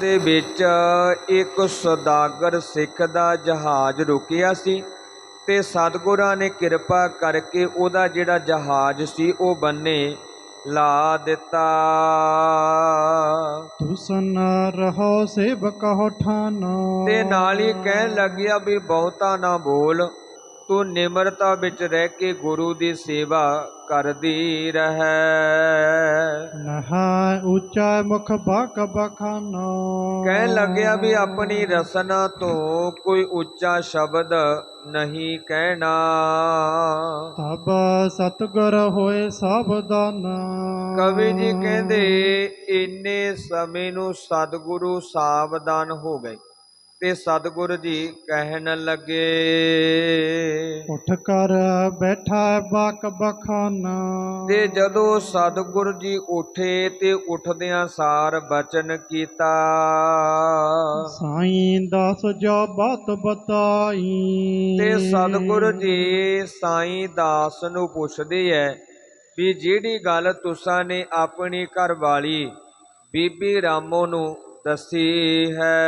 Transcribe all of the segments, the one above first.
ਦੇ ਵਿੱਚ ਇੱਕ ਸੌਦਾਗਰ ਸਿੱਖ ਦਾ ਜਹਾਜ਼ ਰੁਕਿਆ ਸੀ ਤੇ ਸਤਿਗੁਰਾਂ ਨੇ ਕਿਰਪਾ ਕਰਕੇ ਉਹਦਾ ਜਿਹੜਾ ਜਹਾਜ਼ ਸੀ ਉਹ ਬੰਨੇ ਲਾ ਦਿੱਤਾ। ਤੁਸਨ ਰਹੋ ਸੇਵਕਹੁ ਠਾਨੋ। ਤੇ ਨਾਲ ਹੀ ਕਹਿਣ ਲੱਗਿਆ ਵੀ ਬਹੁਤਾ ਨਾ ਬੋਲ। ਤੂੰ ਨਿਮਰਤਾ ਵਿੱਚ ਰਹਿ ਕੇ ਗੁਰੂ ਦੀ ਸੇਵਾ ਕਰਦੀ ਰਹਿ। ਨਹਾ ਉੱਚਾ ਮੁਖ ਬਕ ਬਖਾਨੋ। ਕਹਿਣ ਲੱਗਿਆ ਵੀ ਆਪਣੀ ਰਸਨਾ ਤੋਂ ਕੋਈ ਉੱਚਾ ਸ਼ਬਦ ਨਹੀਂ ਕਹਿਣਾ। ਤਬ ਸਤਗੁਰ ਹੋਏ ਸਾਵਧਾਨ। ਕਵੀ ਜੀ ਕਹਿੰਦੇ ਇੰਨੇ ਸਮੇਂ ਨੂੰ ਸਤਿਗੁਰੂ ਸਾਵਧਾਨ ਹੋ ਗਏ। ਤੇ ਸਤਿਗੁਰੂ ਜੀ ਕਹਿਣ ਲੱਗੇ। ਉਠ ਕਰ ਬੈਠਾ ਬਕ ਬਖਾਨਾ। ਤੇ ਜਦੋਂ ਸਤਿਗੁਰੂ ਜੀ ਉਠੇ ਤੇ ਉਠਦਿਆਂ ਸਾਰ ਬਚਨ ਕੀਤਾ। ਸਾਈਂ ਦਾਸ ਜੋ ਬਾਤ ਬਤਾਈ। ਤੇ ਸਤਿਗੁਰੂ ਜੀ ਸਾਈਂ ਦਾਸ ਨੂੰ ਪੁੱਛਦੇ ਐ ਵੀ ਜਿਹੜੀ ਗੱਲ ਤੁਸਾਂ ਨੇ ਆਪਣੀ ਘਰ ਵਾਲੀ ਬੀਬੀ ਰਾਮੋ ਨੂੰ ਦੱਸੀ ਹੈ।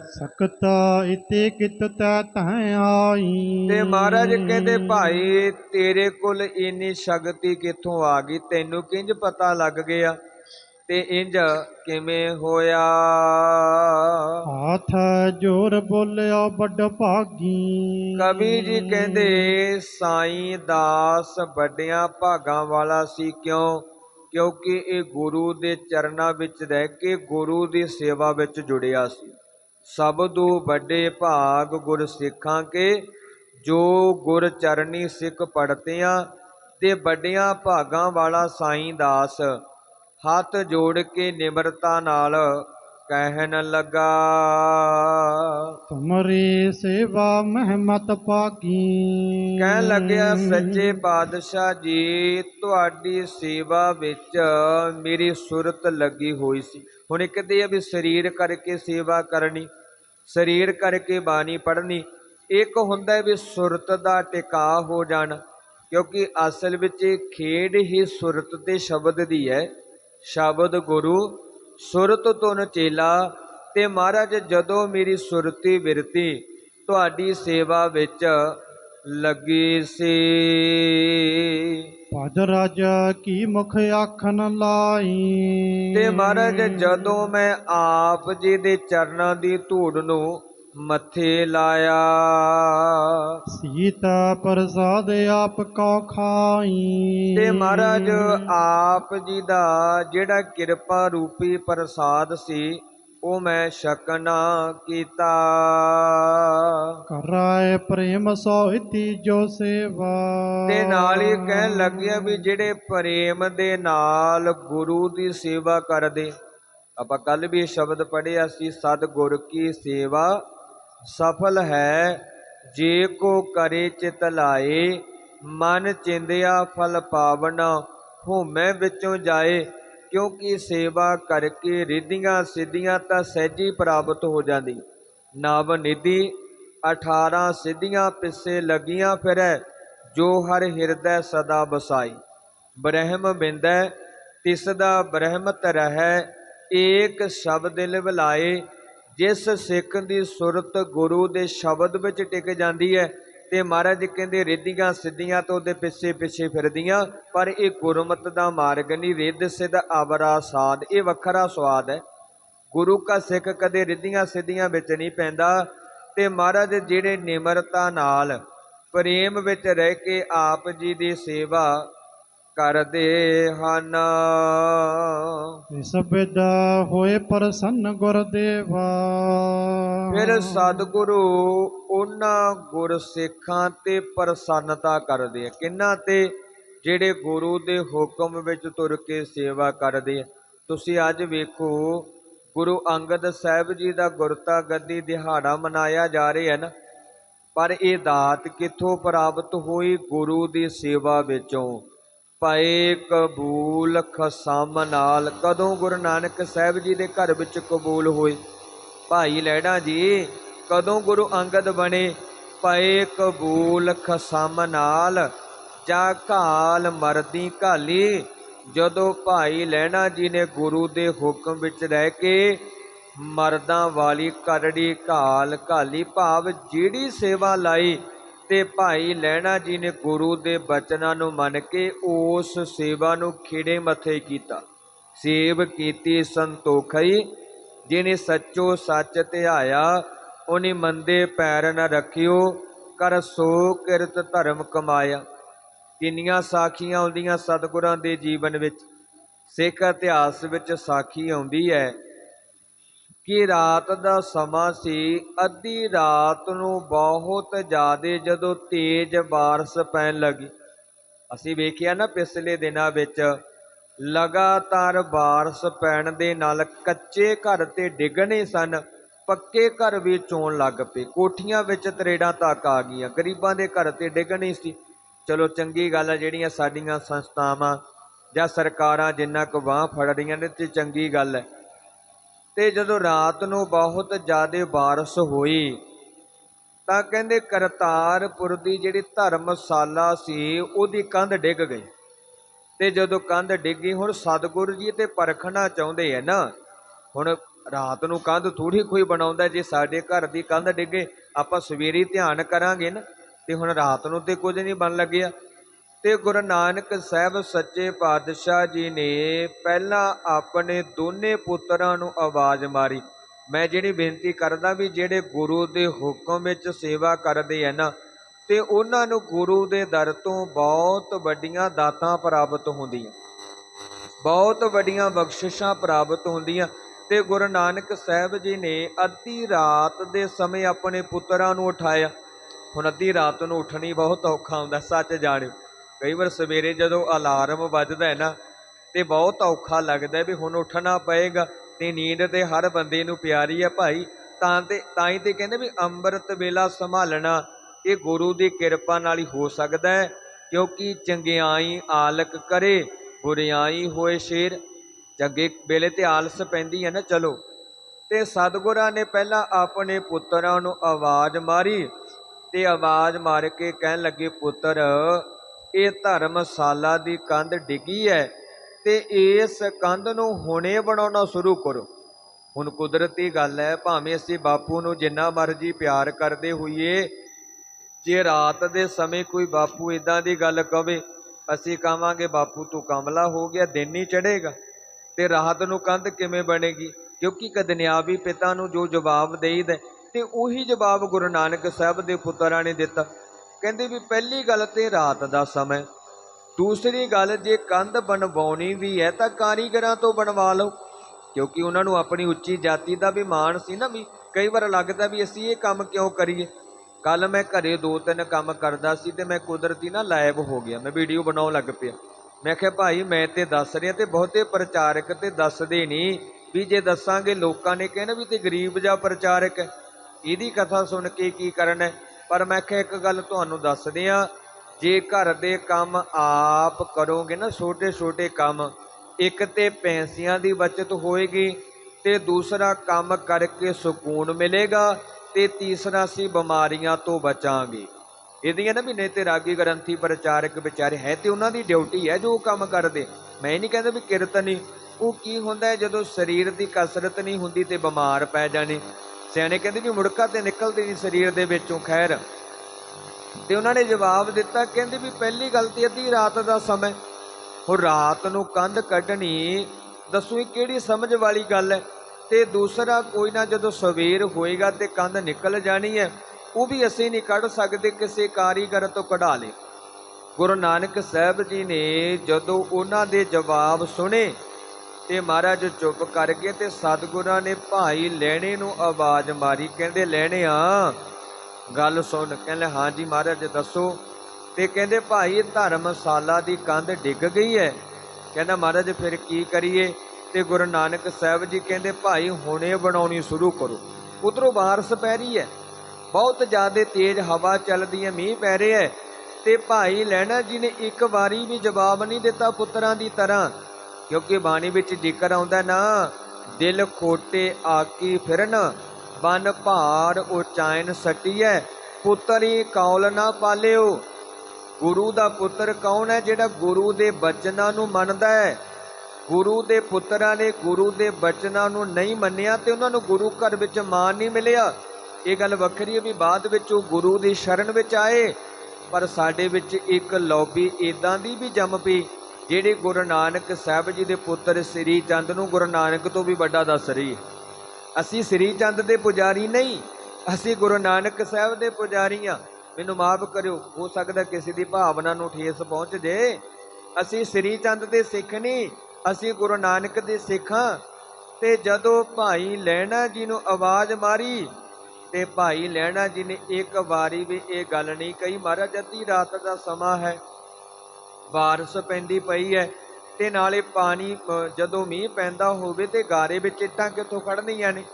ਸਕਤਾ ਇਤੇ ਕਿਤ ਤੈ ਤੈ ਆਈ। ਤੇ ਮਹਾਰਾਜ ਕਹਿੰਦੇ ਭਾਈ ਤੇਰੇ ਕੋਲ ਇੰਨੀ ਸ਼ਕਤੀ ਕਿੱਥੋਂ ਆ ਗਈ? ਤੈਨੂੰ ਕਿੰਜ ਪਤਾ ਲੱਗ ਗਿਆ? ਤੇ ਇੰਜ ਕਿਵੇਂ ਹੋਇਆ? ਹਾਥ ਜੋਰ ਬੋਲਿਆ ਵੱਡ ਭਾਗੀ। ਕਵੀ ਜੀ ਕਹਿੰਦੇ ਸਾਈਂ ਦਾਸ ਵੱਡਿਆਂ ਭਾਗਾਂ ਵਾਲਾ ਸੀ ਕਿਉਂ? ਕਿਉਂਕਿ ਇਹ ਗੁਰੂ ਦੇ ਚਰਨਾਂ ਵਿੱਚ ਰਹਿ ਕੇ ਗੁਰੂ ਦੀ ਸੇਵਾ ਵਿੱਚ ਜੁੜਿਆ ਸੀ। ਸਭ ਤੋਂ ਵੱਡੇ ਭਾਗ ਗੁਰ ਸਿੱਖਾਂ ਕੇ, ਜੋ ਗੁਰ ਚਰਨੀ ਸਿੱਖ ਪੜਤਿਆਂ ਤੇ ਵੱਡਿਆਂ ਭਾਗਾਂ ਵਾਲਾ ਸਾਈਂ ਦਾਸ, ਹੱਥ ਜੋੜ ਕੇ ਨਿਮਰਤਾ ਨਾਲ ਕਹਿਣ ਲੱਗਾ। ਤੁਮਰੀ ਸੇਵਾ ਮਹਿਮਤ ਪਾਗੀ। ਕਹਿਣ ਲੱਗਿਆ ਸੱਚੇ ਪਾਤਸ਼ਾਹ ਜੀ ਤੁਹਾਡੀ ਸੇਵਾ ਵਿੱਚ ਮੇਰੀ ਸੁਰਤ ਲੱਗੀ ਹੋਈ ਸੀ। ਹੁਣ ਇੱਕ ਤੇ ਇਹ ਵੀ ਸਰੀਰ ਕਰਕੇ ਸੇਵਾ ਕਰਨੀ ਸਰੀਰ ਕਰਕੇ ਬਾਣੀ ਪੜ੍ਹਨੀ ਇੱਕ ਹੁੰਦਾ ਵੀ ਸੁਰਤ ਦਾ ਟਿਕਾ ਹੋ ਜਾਣਾ ਕਿਉਂਕਿ ਅਸਲ ਵਿੱਚ ਖੇਡ ਹੀ ਸੁਰਤ ਤੇ ਸ਼ਬਦ ਦੀ ਹੈ। ਸ਼ਬਦ ਗੁਰੂ ਸੁਰਤ ਤੁਨ ਚੇਲਾ ਤੇ ਮਹਾਰਾਜ ਜਦੋਂ ਮੇਰੀ ਸੁਰਤੀ ਵਿਰਤੀ ਤੁਹਾਡੀ ਸੇਵਾ ਵਿੱਚ ਲੱਗੀ ਸੀ। ਭਜ ਰਾਜਾ ਕੀ ਮੁਖ ਆਖਣ ਲਾਈ? ਤੇ ਮਹਾਰਾਜ ਜਦੋਂ ਮੈਂ ਆਪ ਜੀ ਦੇ ਚਰਨਾਂ ਦੀ ਧੂੜ ਨੂੰ ਮੱਥੇ ਲਾਇਆ। ਸੀਤਾ ਪ੍ਰਸਾਦ ਆਪ ਕੋ ਖਾਈ। ਤੇ ਮਹਾਰਾਜ ਆਪ ਜੀ ਦਾ ਜਿਹੜਾ ਕਿਰਪਾ ਰੂਪੀ ਪ੍ਰਸਾਦ ਸੀ ਉਹ ਮੈਂ ਛਕਣਾ ਕੀਤਾ। ਕਰਾਏ ਪ੍ਰੇਮ ਸੋਹਿਤੀ ਜੋ ਸੇਵਾ। ਤੇ ਨਾਲ ਹੀ ਕਹਿਣ ਲੱਗਿਆ ਵੀ ਜਿਹੜੇ ਪ੍ਰੇਮ ਦੇ ਨਾਲ ਗੁਰੂ ਦੀ ਸੇਵਾ ਕਰਦੇ। ਆਪਾਂ ਕੱਲ ਵੀ ਇਹ ਸ਼ਬਦ ਪੜ੍ਹਿਆ ਸੀ ਸਤ ਗੁਰ ਕੀ ਸੇਵਾ। ਸਫਲ ਹੈ। ਜੇ ਕੋ ਕਰੇ ਚਿਤ ਲਾਏ, ਮਨ ਚਿੰਦਿਆ ਫਲ ਪਾਵਨਾ ਹੋਮੈ ਵਿੱਚੋਂ ਜਾਏ। ਕਿਉਂਕਿ ਸੇਵਾ ਕਰਕੇ ਰਿਧੀਆਂ ਸਿੱਧੀਆਂ ਤਾਂ ਸਹਿਜੀ ਪ੍ਰਾਪਤ ਹੋ ਜਾਂਦੀ। ਨਵ ਨਿਧੀ 18 ਸਿੱਧੀਆਂ ਪਿੱਛੇ ਲੱਗੀਆਂ ਫਿਰੈ, ਜੋ ਹਰ ਹਿਰਦੈ ਸਦਾ ਬਸਾਈ ਬ੍ਰਹਮ ਬਿੰਦੈ ਤਿਸ ਦਾ ਬ੍ਰਹਮਤ ਰਹੈ, ਏਕ ਸ਼ਬਦ ਦਿਲ ਬੁਲਾਏ ਜਿਸ ਸਿੱਖ ਦੀ ਸੁਰਤ ਗੁਰੂ ਦੇ ਸ਼ਬਦ ਵਿੱਚ ਟਿਕ ਜਾਂਦੀ ਹੈ, ਤੇ ਮਹਾਰਾਜ ਕਹਿੰਦੇ ਰਿੱਧੀਆਂ ਸਿੱਧੀਆਂ ਤੋਂ ਉਹਦੇ ਪਿੱਛੇ ਪਿੱਛੇ ਫਿਰਦੀਆਂ, ਪਰ ਇਹ ਗੁਰਮਤ ਦਾ ਮਾਰਗ ਨਹੀਂ, ਰਿੱਧ ਸਿੱਧ ਆਵਰਾ ਸਾਧ, ਇਹ ਵੱਖਰਾ ਸਵਾਦ ਹੈ। ਗੁਰੂ ਕਾ ਸਿੱਖ ਕਦੇ ਰਿੱਧੀਆਂ ਸਿੱਧੀਆਂ ਵਿੱਚ ਨਹੀਂ ਪੈਂਦਾ, ਤੇ ਮਹਾਰਾਜ ਜਿਹੜੇ ਨਿਮਰਤਾ ਨਾਲ ਪ੍ਰੇਮ ਵਿੱਚ ਰਹਿ ਕੇ ਆਪ ਜੀ ਦੀ ਸੇਵਾ ਕਰਦੇ ਹਨ। ਇਸ ਬਿਦਾ ਹੋਏ ਪ੍ਰਸੰਨ ਗੁਰਦੇਵਾ। ਫਿਰ ਸਤਿਗੁਰੂ ਉਹਨਾਂ ਗੁਰਸਿੱਖਾਂ ਤੇ ਪ੍ਰਸੰਨਤਾ ਕਰਦੇ ਆ। ਕਿੰਨਾ ਤੇ? ਜਿਹੜੇ ਗੁਰੂ ਦੇ ਹੁਕਮ ਵਿੱਚ ਤੁਰ ਕੇ ਸੇਵਾ ਕਰਦੇ ਆ। ਤੁਸੀਂ ਅੱਜ ਵੇਖੋ ਗੁਰੂ ਅੰਗਦ ਸਾਹਿਬ ਜੀ ਦਾ ਗੁਰਤਾ ਗੱਦੀ ਦਿਹਾੜਾ ਮਨਾਇਆ ਜਾ ਰਿਹਾ ਹੈ ਨਾ। ਪਰ ਇਹ ਦਾਤ ਕਿੱਥੋਂ ਪ੍ਰਾਪਤ ਹੋਈ? ਗੁਰੂ ਦੀ ਸੇਵਾ ਵਿੱਚੋਂ। ਪਏ ਕਬੂਲ ਖਸਮ ਨਾਲ, ਕਦੋਂ ਗੁਰੂ ਨਾਨਕ ਸਾਹਿਬ ਜੀ ਦੇ ਘਰ ਵਿੱਚ ਕਬੂਲ ਹੋਏ? ਭਾਈ ਲੈਣਾ ਜੀ, ਕਦੋਂ ਗੁਰੂ ਅੰਗਦ ਬਣੇ? ਪਏ ਕਬੂਲ ਖਸਮ ਨਾਲ, ਜਾਂ ਕਾਲ ਮਰਦੀ ਕਾਲੀ ਜਦੋਂ ਭਾਈ ਲਹਿਣਾ ਜੀ ਨੇ ਗੁਰੂ ਦੇ ਹੁਕਮ ਵਿੱਚ ਰਹਿ ਕੇ ਮਰਦਾਂ ਵਾਲੀ ਕਰੜੀ ਕਾਲ ਕਾਲੀ ਭਾਵ ਜਿਹੜੀ ਸੇਵਾ ਲਾਈ ਤੇ ਭਾਈ ਲਹਿਣਾ ਜੀ ਨੇ ਗੁਰੂ ਦੇ ਬਚਨਾਂ ਨੂੰ ਮੰਨ ਕੇ ਉਸ ਸੇਵਾ ਨੂੰ ਖਿੜੇ ਮੱਥੇ ਕੀਤਾ। ਸੇਵ ਕੀਤੀ ਸੰਤੋਖਈ, ਜਿਨੇ ਸੱਚੋ ਸੱਚ ਧਿਆਇਆ ਉਹਨੇ ਮੰਦੇ ਪੈਰ ਨ ਰੱਖਿਓ, ਕਰ ਸੋ ਕਿਰਤ ਧਰਮ ਕਮਾਇਆ। ਕਿੰਨੀਆਂ ਸਾਖੀਆਂ ਆਉਂਦੀਆਂ ਸਤਿਗੁਰਾਂ ਦੇ ਜੀਵਨ ਵਿੱਚ। ਸਿੱਖ ਇਤਿਹਾਸ ਵਿੱਚ ਸਾਖੀ ਆਉਂਦੀ ਹੈ। ਕਿ ਰਾਤ ਦਾ ਸਮਾਂ ਸੀ, ਅੱਧੀ ਰਾਤ ਨੂੰ ਬਹੁਤ ਜ਼ਿਆਦਾ ਜਦੋਂ ਤੇਜ਼ ਬਾਰਿਸ਼ ਪੈਣ ਲੱਗੀ। ਅਸੀਂ ਵੇਖਿਆ ਨਾ ਪਿਛਲੇ ਦਿਨਾਂ ਵਿੱਚ, ਲਗਾਤਾਰ ਬਾਰਿਸ਼ ਪੈਣ ਦੇ ਨਾਲ ਕੱਚੇ ਘਰ ਤੇ ਡਿੱਗਣੇ ਸਨ, ਪੱਕੇ ਘਰ ਵੀ ਚੋਣ ਲੱਗ ਪਏ। ਕੋਠੀਆਂ ਵਿੱਚ ਤਰੇੜਾਂ ਤੱਕ ਆ ਗਈਆਂ, ਗਰੀਬਾਂ ਦੇ ਘਰ ਤੇ ਡਿੱਗਣੀ ਸੀ। ਚਲੋ ਚੰਗੀ ਗੱਲ ਹੈ ਜਿਹੜੀਆਂ ਸਾਡੀਆਂ ਸੰਸਥਾਵਾਂ ਜਾਂ ਸਰਕਾਰਾਂ ਜਿੰਨਾ ਕੁ ਬਾਹ ਫੜ ਰਹੀਆਂ ਨੇ, ਤੇ ਚੰਗੀ ਗੱਲ ਹੈ। ਤੇ ਜਦੋਂ ਰਾਤ ਨੂੰ ਬਹੁਤ ਜ਼ਿਆਦਾ ਬਾਰਿਸ਼ ਹੋਈ, ਤਾਂ ਕਹਿੰਦੇ ਕਰਤਾਰਪੁਰ ਦੀ ਜਿਹੜੀ ਧਰਮਸ਼ਾਲਾ ਸੀ, ਉਹਦੀ ਕੰਧ ਡਿੱਗ ਗਈ। ਤੇ ਜਦੋਂ ਕੰਧ ਡਿੱਗੀ ਹੁਣ ਸਤਿਗੁਰੂ ਜੀ ਤੇ ਪਰਖਣਾ ਚਾਹੁੰਦੇ ਐ ਨਾ, ਹੁਣ ਰਾਤ ਨੂੰ ਕੰਧ ਥੋੜੀ ਕੋਈ ਬਣਾਉਂਦਾ, ਜੇ ਸਾਡੇ ਘਰ ਦੀ ਕੰਧ ਡਿੱਗੇ, ਆਪਾਂ ਸਵੇਰੇ ਧਿਆਨ ਕਰਾਂਗੇ ਨਾ, ਤੇ ਹੁਣ ਰਾਤ ਨੂੰ ਤੇ ਕੁਝ ਨਹੀਂ ਬਣ ਲੱਗਿਆ। ਤੇ ਗੁਰੂ ਨਾਨਕ ਸਾਹਿਬ ਸੱਚੇ ਪਾਤਸ਼ਾਹ ਜੀ ਨੇ ਪਹਿਲਾਂ ਆਪਣੇ ਦੋਨੇ ਪੁੱਤਰਾਂ ਨੂੰ ਆਵਾਜ਼ ਮਾਰੀ। ਮੈਂ ਜਿਹੜੀ ਬੇਨਤੀ ਕਰਦਾ ਵੀ ਜਿਹੜੇ ਗੁਰੂ ਦੇ ਹੁਕਮ ਵਿੱਚ ਸੇਵਾ ਕਰਦੇ ਐ ਨਾ, ਤੇ ਉਹਨਾਂ ਨੂੰ ਗੁਰੂ ਦੇ ਦਰ ਤੋਂ ਬਹੁਤ ਵੱਡੀਆਂ ਦਾਤਾਂ ਪ੍ਰਾਪਤ ਹੁੰਦੀਆਂ। ਬਹੁਤ ਵੱਡੀਆਂ ਬਖਸ਼ਿਸ਼ਾਂ ਪ੍ਰਾਪਤ ਹੁੰਦੀਆਂ। ਤੇ ਗੁਰੂ ਨਾਨਕ ਸਾਹਿਬ ਜੀ ਨੇ ਅੱਧੀ ਰਾਤ ਦੇ ਸਮੇਂ ਆਪਣੇ ਪੁੱਤਰਾਂ ਨੂੰ ਉਠਾਇਆ। ਹੁਣ ਅੱਧੀ ਰਾਤ ਨੂੰ ਉੱਠਣੀ ਬਹੁਤ ਔਖਾ ਹੁੰਦਾ, ਸੱਚ ਜਾਣਿਓ। ਕਈ ਵਾਰ ਸਵੇਰੇ ਜਦੋਂ ਅਲਾਰਮ ਵੱਜਦਾ ਹੈ ਨਾ, ਤੇ ਬਹੁਤ ਔਖਾ ਲੱਗਦਾ ਵੀ ਹੁਣ ਉੱਠਣਾ ਪਏਗਾ, ਤੇ ਨੀਂਦ ਤੇ ਹਰ ਬੰਦੇ ਨੂੰ ਪਿਆਰੀ ਹੈ ਭਾਈ। ਤਾਂ ਤੇ, ਤਾਂ ਹੀ ਤੇ ਕਹਿੰਦੇ ਵੀ ਅੰਮ੍ਰਿਤ ਵੇਲਾ ਸੰਭਾਲਣਾ ਇਹ ਗੁਰੂ ਦੀ ਕਿਰਪਾ ਨਾਲ ਹੀ ਹੋ ਸਕਦਾ ਹੈ, ਕਿਉਂਕਿ ਚੰਗਿਆਈ ਆਲਕ ਕਰੇ, ਬੁਰਿਆਈ ਹੋਏ ਸ਼ੇਰ। ਚੰਗੇ ਵੇਲੇ ਤੇ ਆਲਸ ਪੈਂਦੀ ਹੈ ਨਾ, ਚਲੋ। ਤੇ ਸਤਿਗੁਰਾਂ ਨੇ ਪਹਿਲਾਂ ਆਪਣੇ ਪੁੱਤਰਾਂ ਨੂੰ ਆਵਾਜ਼ ਮਾਰੀ, ਤੇ ਆਵਾਜ਼ ਮਾਰ ਕੇ ਕਹਿਣ ਲੱਗੇ, ਪੁੱਤਰ ਇਹ ਧਰਮਸ਼ਾਲਾ ਦੀ ਕੰਧ ਡਿੱਗੀ ਹੈ ਤੇ ਇਸ ਕੰਧ ਨੂੰ ਹੁਣੇ ਬਣਾਉਣਾ ਸ਼ੁਰੂ ਕਰੋ। ਹੁਣ ਕੁਦਰਤੀ ਗੱਲ ਹੈ, ਭਾਵੇਂ ਅਸੀਂ ਬਾਪੂ ਨੂੰ ਜਿੰਨਾ ਮਰਜ਼ੀ ਪਿਆਰ ਕਰਦੇ ਹੋਈਏ, ਜੇ ਰਾਤ ਦੇ ਸਮੇਂ ਕੋਈ ਬਾਪੂ ਇਦਾਂ ਦੀ ਗੱਲ ਕਵੇ, ਅਸੀਂ ਕਹਾਂਗੇ, ਬਾਪੂ, ਤੂੰ ਕਮਲਾ ਹੋ ਗਿਆ, ਦਿਨ ਹੀ ਚੜੇਗਾ ਤੇ ਰਾਤ ਨੂੰ ਕੰਧ ਕਿਵੇਂ ਬਣੇਗੀ? ਕਿਉਂਕਿ ਕਦਨਿਆਵੀ ਪਿਤਾ ਨੂੰ ਜੋ ਜਵਾਬ ਦੇਈਦਾ ਤੇ ਉਹੀ ਜਵਾਬ ਗੁਰੂ ਨਾਨਕ ਸਾਹਿਬ ਦੇ ਪੁੱਤਰਾਂ ਨੇ ਦਿੱਤਾ। ਕਹਿੰਦੇ ਵੀ ਪਹਿਲੀ ਗੱਲ ਤੇ ਰਾਤ ਦਾ ਸਮਾਂ ਦੂਸਰੀ ਗੱਲ, ਜੇ ਕੰਧ ਬਣਵਾਉਣੀ ਵੀ ਹੈ ਤਾਂ ਕਾਰੀਗਰਾਂ ਤੋਂ ਬਣਵਾ ਲਓ। ਕਿਉਂਕਿ ਉਹਨਾਂ ਨੂੰ ਆਪਣੀ ਉੱਚੀ ਜਾਤੀ ਦਾ ਵੀ ਮਾਣ ਸੀ ਨਾ ਵੀ ਕਈ ਵਾਰ ਲੱਗਦਾ ਵੀ ਅਸੀਂ ਇਹ ਕੰਮ ਕਿਉਂ ਕਰੀਏ। ਕੱਲ ਮੈਂ ਘਰੇ ਦੋ ਤਿੰਨ ਕੰਮ ਕਰਦਾ ਸੀ ਤੇ ਮੈਂ ਕੁਦਰਤੀ ਨਾ ਲਾਈਵ ਹੋ ਗਿਆ। ਮੈਂ ਵੀਡੀਓ ਬਣਾਉਣ ਲੱਗ ਪਿਆ। ਮੈਂ ਕਿਹਾ, ਭਾਈ, ਮੈਂ ਤੇ ਦੱਸ ਰਿਹਾ ਤੇ ਬਹੁਤੇ ਪ੍ਰਚਾਰਕ ਤੇ ਦੱਸਦੇ ਨਹੀਂ ਵੀ ਜੇ ਦੱਸਾਂਗੇ, ਲੋਕਾਂ ਨੇ ਕਹਿਣਾ ਵੀ ਤੇ ਗਰੀਬ ਜਾਂ ਪ੍ਰਚਾਰਕ ਹੈ। ਇਹਦੀ ਕਥਾ ਸੁਣ ਕੇ ਕੀ ਕਰਨਾ ਹੈ? ਪਰ ਮੈਂ ਕਿਹਾ ਇੱਕ ਗੱਲ ਤੁਹਾਨੂੰ ਦੱਸਦੇ ਆ ਜੇ ਘਰ ਦੇ ਕੰਮ ਆਪ ਕਰੋਗੇ ਨਾ ਛੋਟੇ ਛੋਟੇ ਕੰਮ, ਇੱਕ ਤੇ ਪੈਸਿਆਂ ਦੀ ਬਚਤ ਹੋਏਗੀ ਤੇ ਦੂਸਰਾ ਕੰਮ ਕਰਕੇ ਸਕੂਨ ਮਿਲੇਗਾ ਤੇ ਤੀਸਰਾ ਸੀ ਬਿਮਾਰੀਆਂ ਤੋਂ ਬਚਾਂਗੇ। ਇਹਦੀਆਂ ਨਾ ਵੀ ਨਹੀਂ ਤੇ ਰਾਗੀ ਗ੍ਰੰਥੀ ਪ੍ਰਚਾਰਕ ਵਿਚਾਰੇ ਹੈ ਤੇ ਉਹਨਾਂ ਦੀ ਡਿਊਟੀ ਹੈ ਜੋ ਕੰਮ ਕਰਦੇ। ਮੈਂ ਨਹੀਂ ਕਹਿੰਦਾ ਵੀ ਕਿਰਤ ਨਹੀਂ, ਉਹ ਕੀ ਹੁੰਦਾ ਜਦੋਂ ਸਰੀਰ ਦੀ ਕਸਰਤ ਨਹੀਂ ਹੁੰਦੀ ਤੇ ਬਿਮਾਰ ਪੈ ਜਾਣੇ। ਸਿਆਣੇ ਕਹਿੰਦੇ ਵੀ ਮੁੜਕਾ ਤੇ ਨਿਕਲਦੇ ਨਹੀਂ ਸਰੀਰ ਦੇ ਵਿੱਚੋਂ, ਖੈਰ। ਤੇ ਉਹਨਾਂ ਨੇ ਜਵਾਬ ਦਿੱਤਾ, ਕਹਿੰਦੇ ਵੀ ਪਹਿਲੀ ਗਲਤੀ ਅੱਧੀ ਰਾਤ ਦਾ ਸਮਾਂ ਹੁਣ ਰਾਤ ਨੂੰ ਕੰਧ ਕੱਢਣੀ, ਦੱਸੋ ਇਹ ਕਿਹੜੀ ਸਮਝ ਵਾਲੀ ਗੱਲ ਹੈ? ਤੇ ਦੂਸਰਾ, ਕੋਈ ਨਾ ਜਦੋਂ ਸਵੇਰ ਹੋਏਗਾ ਤੇ ਕੰਧ ਨਿਕਲ ਜਾਣੀ ਹੈ, ਉਹ ਵੀ ਅਸੀਂ ਨਹੀਂ ਕੱਢ ਸਕਦੇ, ਕਿਸੇ ਕਾਰੀਗਰ ਤੋਂ ਕਢਾ ਲੇ ਗੁਰੂ ਨਾਨਕ ਸਾਹਿਬ ਜੀ ਨੇ ਜਦੋਂ ਉਹਨਾਂ ਦੇ ਜਵਾਬ ਸੁਣੇ ਤੇ ਮਹਾਰਾਜ ਚੁੱਪ ਕਰ ਗਏ ਤੇ ਸਤਿਗੁਰਾਂ ਨੇ ਭਾਈ ਲੈਣੇ ਨੂੰ ਆਵਾਜ਼ ਮਾਰੀ, ਕਹਿੰਦੇ, ਲੈਣੇ ਆ। ਗੱਲ ਸੁਣ, ਕਹਿੰਦੇ, ਹਾਂ ਜੀ ਮਹਾਰਾਜ, ਦੱਸੋ। ਤੇ ਕਹਿੰਦੇ, ਭਾਈ, ਧਰਮਸ਼ਾਲਾ ਦੀ ਕੰਧ ਡਿੱਗ ਗਈ ਹੈ। ਕਹਿੰਦਾ, ਮਹਾਰਾਜ, ਫਿਰ ਕੀ ਕਰੀਏ? ਤੇ ਗੁਰੂ ਨਾਨਕ ਸਾਹਿਬ ਜੀ ਕਹਿੰਦੇ, ਭਾਈ, ਹੁਣੇ ਬਣਾਉਣੀ ਸ਼ੁਰੂ ਕਰੋ। ਉਧਰੋਂ ਬਾਰਿਸ਼ ਪੈ ਰਹੀ ਹੈ। ਬਹੁਤ ਜ਼ਿਆਦਾ ਤੇਜ਼ ਹਵਾ ਚੱਲਦੀ ਹੈ, ਮੀਂਹ ਪੈ ਰਿਹਾ ਹੈ। ਤੇ ਭਾਈ ਲੈਣਾ ਜੀ ਨੇ ਇੱਕ ਵਾਰੀ ਵੀ ਜਵਾਬ ਨਹੀਂ ਦਿੱਤਾ ਪੁੱਤਰਾਂ ਦੀ ਤਰ੍ਹਾਂ। ਕਿਉਂਕਿ ਬਾਣੀ ਵਿੱਚ ਜ਼ਿਕਰ ਆਉਂਦਾ ਨਾ, ਦਿਲ ਖੋਟੇ ਆਕੀ ਫਿਰਨ, ਬਨ ਭਾਰ ਉਚਾਇਨ ਸਟੀਐ, ਪੁੱਤਰੀ ਕੌਲ ਨਾ ਪਾਲਿਓ। ਗੁਰੂ ਦਾ ਪੁੱਤਰ ਕੌਣ ਹੈ ਜਿਹੜਾ ਗੁਰੂ ਦੇ ਬਚਨਾਂ ਨੂੰ ਮੰਨਦਾ ਹੈ? ਗੁਰੂ ਦੇ ਪੁੱਤਰਾਂ ਨੇ ਗੁਰੂ ਦੇ ਬਚਨਾਂ ਨੂੰ ਨਹੀਂ ਮੰਨਿਆ ਤੇ ਉਹਨਾਂ ਨੂੰ ਗੁਰੂ ਘਰ ਵਿੱਚ ਮਾਨ ਨਹੀਂ ਮਿਲਿਆ। ਇਹ ਗੱਲ ਵੱਖਰੀ ਹੈ ਵੀ ਬਾਅਦ ਵਿੱਚ ਉਹ ਗੁਰੂ ਦੀ ਸ਼ਰਨ ਵਿੱਚ ਆਏ, ਪਰ ਸਾਡੇ ਵਿੱਚ ਇੱਕ ਲੌਬੀ ਇਦਾਂ ਦੀ ਵੀ ਜੰਮ ਪਈ। ਜਿਹੜੇ ਗੁਰੂ ਨਾਨਕ ਸਾਹਿਬ ਜੀ ਦੇ ਪੁੱਤਰ ਸ੍ਰੀ ਚੰਦ ਨੂੰ ਗੁਰੂ ਨਾਨਕ ਤੋਂ ਵੀ ਵੱਡਾ ਦੱਸ ਰਹੀ ਅਸੀਂ ਸ੍ਰੀ ਚੰਦ ਦੇ ਪੁਜਾਰੀ ਨਹੀਂ, ਅਸੀਂ ਗੁਰੂ ਨਾਨਕ ਸਾਹਿਬ ਦੇ ਪੁਜਾਰੀ ਹਾਂ। ਮੈਨੂੰ ਮਾਫ ਕਰਿਓ, ਹੋ ਸਕਦਾ ਕਿਸੇ ਦੀ ਭਾਵਨਾ ਨੂੰ ਠੇਸ ਪਹੁੰਚ ਜੇ। ਅਸੀਂ ਸ੍ਰੀ ਚੰਦ ਦੇ ਸਿੱਖ ਨਹੀਂ, ਅਸੀਂ ਗੁਰੂ ਨਾਨਕ ਦੇ ਸਿੱਖ ਹਾਂ। ਤੇ ਜਦੋਂ ਭਾਈ ਲਹਿਣਾ ਜੀ ਨੂੰ ਆਵਾਜ਼ ਮਾਰੀ, ਤੇ ਭਾਈ ਲਹਿਣਾ ਜੀ ਨੇ ਇੱਕ ਵਾਰੀ ਵੀ ਇਹ ਗੱਲ ਨਹੀਂ ਕਹੀ, ਮਹਾਰਾਜ ਅੱਧੀ ਰਾਤ ਦਾ ਸਮਾਂ ਹੈ। ਬਾਰਿਸ਼ ਪੈਂਦੀ ਪਈ ਹੈ ਤੇ ਨਾਲੇ ਪਾਣੀ ਜਦੋਂ ਮੀਂਹ ਪੈਂਦਾ ਹੋਵੇ ਤੇ ਗਾਰੇ ਵਿੱਚ ਇੱਟਾਂ ਕਿੱਥੋਂ ਖੜਨੀਆਂ ਨੇ?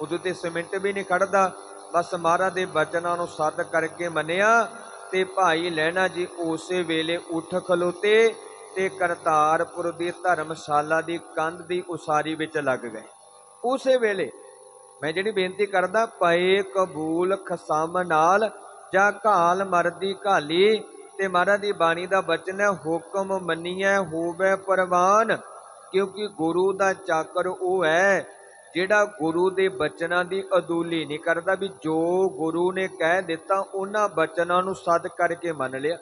ਉਦੋਂ ਤੇ ਸਿਮੈਂਟ ਵੀ ਨਹੀਂ ਖੜਦਾ ਬਸ ਮਹਾਰਾਜ ਦੇ ਬਚਨਾਂ ਨੂੰ ਸੱਦ ਕਰਕੇ ਮੰਨਿਆ ਤੇ ਭਾਈ ਲਹਿਣਾ ਜੀ ਉਸੇ ਵੇਲੇ ਉੱਠ ਖਲੋਤੇ ਤੇ ਕਰਤਾਰਪੁਰ ਦੀ ਧਰਮਸ਼ਾਲਾ ਦੀ ਕੰਧ ਦੀ ਉਸਾਰੀ ਵਿੱਚ ਲੱਗ ਗਏ। ਉਸੇ ਵੇਲੇ ਮੈਂ ਜਿਹੜੀ ਬੇਨਤੀ ਕਰਦਾ, ਪਏ ਕਬੂਲ ਖਸਮ ਨਾਲ ਜਾਂ ਘਾਲ ਮਰਦੀ ਘਾਲੀ ਤੇ ਮਹਾਰਾਜ ਦੀ ਬਾਣੀ ਦਾ ਬਚਨ ਹੈ, ਹੁਕਮ ਮੰਨੀਐ ਹੋਵੇ ਪਰਵਾਨ, ਕਿਉਂਕਿ ਗੁਰੂ ਦਾ ਚਾਕਰ ਉਹ ਹੈ, ਜਿਹੜਾ ਗੁਰੂ ਦੇ ਬਚਨਾਂ ਦੀ ਅਦੂਲੀ ਨਹੀਂ ਕਰਦਾ, ਵੀ ਜੋ ਗੁਰੂ ਨੇ ਕਹਿ ਦਿੱਤਾ, ਉਹਨਾਂ ਬਚਨਾਂ ਨੂੰ ਸਦ ਕਰਕੇ ਮੰਨ ਲਿਆ।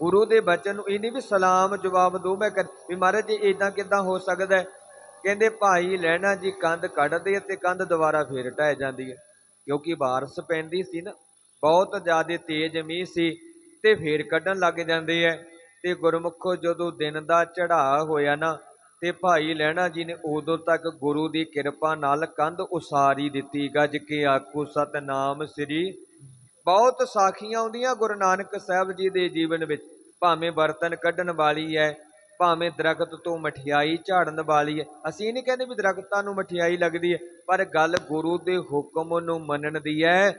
ਗੁਰੂ ਦੇ ਬਚਨ ਨੂੰ ਇਹ ਨਹੀਂ ਵੀ ਸਲਾਮ ਜਵਾਬ ਦੋ, ਮੈਂ ਕਰ ਵੀ ਮਹਾਰਾਜ ਜੀ ਇਦਾਂ ਕਿਦਾਂ ਹੋ ਸਕਦਾ ਕਹਿੰਦੇ, ਭਾਈ ਲੈਣਾ ਜੀ, ਕੰਧ ਕੱਢਦੇ ਤੇ ਕੰਧ ਦੁਬਾਰਾ ਫੇਰ ਢਹਿ ਜਾਂਦੀ ਹੈ, ਕਿਉਂਕਿ ਬਾਰਿਸ਼ ਪੈਂਦੀ ਸੀ ਨਾ, ਬਹੁਤ ਜ਼ਿਆਦਾ ਤੇਜ਼ ਮੀਂਹ ਸੀ ਤੇ ਫੇਰ ਕੱਢਣ ਲੱਗ ਜਾਂਦੇ ਐ। ਤੇ ਗੁਰਮੁਖੋ ਜਦੋਂ ਦਿਨ ਦਾ ਚੜਾਅ ਹੋਇਆ ਨਾ, ਤੇ ਭਾਈ ਲਹਿਣਾ ਜੀ ਨੇ ਉਦੋਂ ਤੱਕ ਗੁਰੂ ਦੀ ਕਿਰਪਾ ਨਾਲ ਕੰਧ ਉਸਾਰੀ ਦਿੱਤੀ। ਗੱਜ ਕੇ ਆਖੋ, ਸਤਨਾਮ ਸ੍ਰੀ ਬਹੁਤ ਸਾਖੀਆਂ ਆਉਂਦੀਆਂ ਗੁਰੂ ਨਾਨਕ ਸਾਹਿਬ ਜੀ ਦੇ ਜੀਵਨ ਵਿੱਚ। ਭਾਵੇਂ ਬਰਤਨ ਕੱਢਣ ਵਾਲੀ ਹੈ ਭਾਵੇਂ ਦਰਖਤ ਤੋਂ ਮਠਿਆਈ ਝਾੜਨ ਵਾਲੀ ਹੈ ਅਸੀਂ ਨਹੀਂ ਕਹਿੰਦੇ ਵੀ ਦਰਖਤਾਂ ਨੂੰ ਮਠਿਆਈ ਲੱਗਦੀ ਹੈ ਪਰ ਗੱਲ ਗੁਰੂ ਦੇ ਹੁਕਮ ਨੂੰ ਮੰਨਣ ਦੀ ਹੈ